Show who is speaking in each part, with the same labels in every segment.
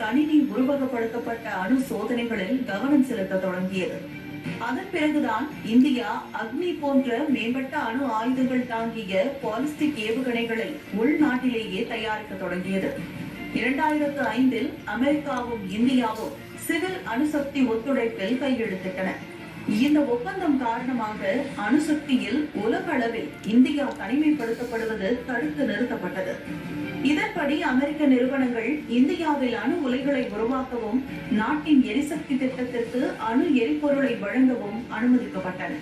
Speaker 1: கணினி உருவகப்படுத்தப்பட்ட அணு சோதனைகளில் கவனம் செலுத்த தொடங்கியது. அதன் பிறகுதான் இந்தியா அக்னி போன்ற மேம்பட்ட அணு ஆயுதங்கள் தாங்கிய பாலிஸ்டிக் ஏவுகணைகளை உள்நாட்டிலேயே தயாரிக்க தொடங்கியது. இரண்டாயிரத்து ஐந்தில் அமெரிக்காவும் இந்தியாவும் சிவில் அணுசக்தி ஒத்துழைப்பில் கையெழுத்திட்டன. இந்த ஒப்பந்தம் காரணமாக அணுசக்தியில் உலக அளவில் இந்தியா தனிமைப்படுத்தப்படுவது தடுத்து நிறுத்தப்பட்டது. இதன்படி அமெரிக்க நிறுவனங்கள் இந்தியாவில் அணு உலைகளை உருவாக்கவும் நாட்டின் எரிசக்தி திட்டத்திற்கு அணு எரிபொருளை வழங்கவும் அனுமதிக்கப்பட்டன.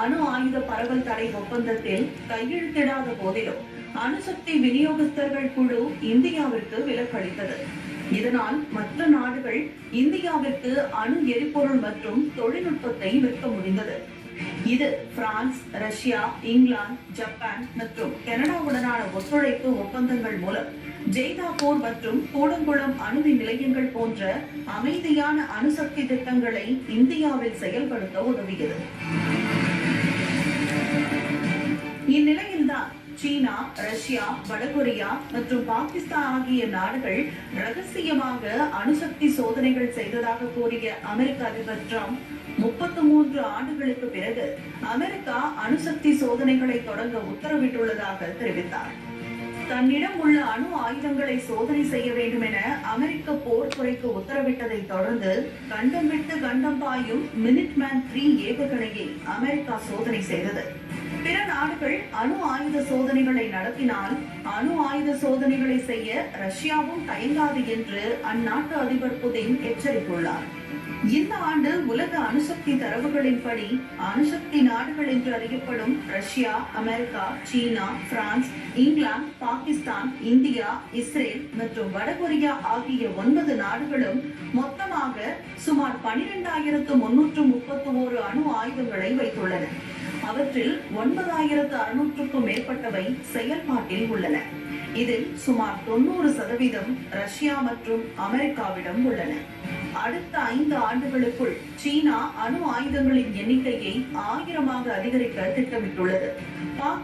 Speaker 1: அணு ஆயுத பரவல் தடை ஒப்பந்தத்தில் கையெழுத்திடாத போதிலும் அணுசக்தி விநியோகஸ்தர்கள் குழு இந்தியாவிற்கு விலக்களித்தது. இதனால் மற்ற நாடுகள் இந்தியாவிற்கு அணு எரிபொருள் மற்றும் தொழில்நுட்பத்தை விற்க முடிந்தது. இது பிரான்ஸ் ரஷ்யா இங்கிலாந்து ஜப்பான் மற்றும் கனடாவுடனான ஒத்துழைப்பு ஒப்பந்தங்கள் மூலம் ஜெய்தாபூர் மற்றும் கூடங்குளம் அணுமின் நிலையங்கள் போன்ற அமைதியான அணுசக்தி திட்டங்களை இந்தியாவில் செயல்படுத்த உதவியது. சீனா ரஷ்யா வடகொரியா மற்றும் பாகிஸ்தான் ஆகிய நாடுகள் ரகசியமாக அணுசக்தி சோதனைகள் செய்ததாக கூறிய அமெரிக்க அதிபர் ட்ரம்ப் முப்பத்தி மூன்று ஆண்டுகளுக்கு பிறகு அமெரிக்கா அணுசக்தி சோதனைகளை தொடங்க உத்தரவிட்டுள்ளதாக தெரிவித்தார். தன்னிடம் உள்ள அணு ஆயுதங்களை சோதனை செய்ய வேண்டும் என அமெரிக்க போர்த்துறைக்கு உத்தரவிட்டதை தொடர்ந்து கண்டம் விட்டு கண்டம் பாயும் மினிட்மேன் த்ரீ ஏவுகணையை அமெரிக்கா சோதனை செய்தது. பிற நாடுகள் அணு ஆயுத சோதனைகளை நடத்தினால் அணு ஆயுத சோதனைகளை செய்ய ரஷ்யாவும் தயங்காது என்று அந்நாட்டு அதிபர் புதின் எச்சரித்துள்ளார். இந்த ஆண்டு உலக அணுசக்தி தரவுகளின்படி அணுசக்தி நாடுகள் என்று அறியப்படும் Russia America China France England Pakistan India Israel மற்றும் வடகொரியா ஆகிய ஒன்பது நாடுகளும் மொத்தமாக சுமார் பனிரெண்டாயிரத்து முன்னூற்று முப்பத்தி ஓரு அணு ஆயுதங்களை வைத்துள்ளன அவற்றில் ஒன்பதாயிரத்து அறுநூற்றுக்கும் மேற்பட்டவை செயல்பாட்டில் உள்ளன. இதில் சுமார் தொண்ணூறு சதவீதம் ரஷ்யா மற்றும் அமெரிக்காவிடம் உள்ளன. அடுத்த ஐந்து ஆண்டுகளுக்குள் சீனா அணு ஆயுதங்களின் எண்ணிக்கையை ஆயிரமாக அதிகரிக்க திட்டமிட்டுள்ளது. பாகிஸ்தான்